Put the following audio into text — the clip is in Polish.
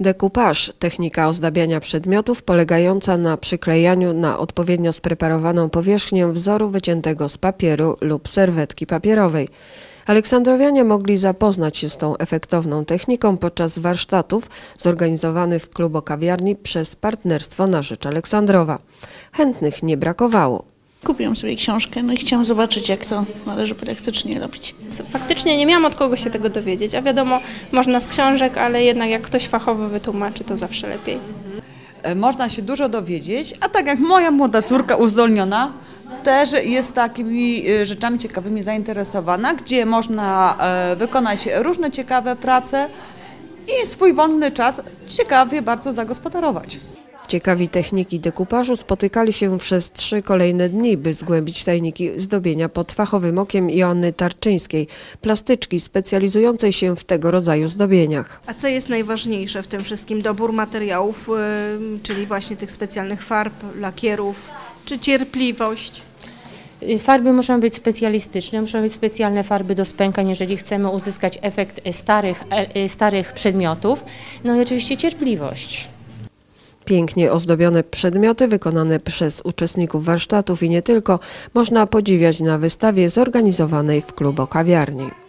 Dekupaż, technika ozdabiania przedmiotów polegająca na przyklejaniu na odpowiednio spreparowaną powierzchnię wzoru wyciętego z papieru lub serwetki papierowej. Aleksandrowianie mogli zapoznać się z tą efektowną techniką podczas warsztatów zorganizowanych w klubo kawiarni przez Partnerstwo na Rzecz Aleksandrowa. Chętnych nie brakowało. Kupiłam sobie książkę, no i chciałam zobaczyć, jak to należy praktycznie robić. Faktycznie nie miałam od kogo się tego dowiedzieć, a wiadomo, można z książek, ale jednak jak ktoś fachowo wytłumaczy, to zawsze lepiej. E, Można się dużo dowiedzieć, a tak jak moja młoda córka uzdolniona, też jest takimi e, rzeczami ciekawymi zainteresowana, gdzie można e, wykonać różne ciekawe prace i swój wolny czas ciekawie bardzo zagospodarować. Ciekawi techniki dekupażu spotykali się przez trzy kolejne dni, by zgłębić tajniki zdobienia pod fachowym okiem Joanny Tarczyńskiej, plastyczki specjalizującej się w tego rodzaju zdobieniach. A co jest najważniejsze w tym wszystkim? Dobór materiałów, y, czyli właśnie tych specjalnych farb, lakierów, czy cierpliwość? Farby muszą być specjalistyczne, muszą być specjalne farby do spękań, jeżeli chcemy uzyskać efekt starych, e, starych przedmiotów. No i oczywiście cierpliwość. Pięknie ozdobione przedmioty wykonane przez uczestników warsztatów i nie tylko można podziwiać na wystawie zorganizowanej w klubo kawiarni.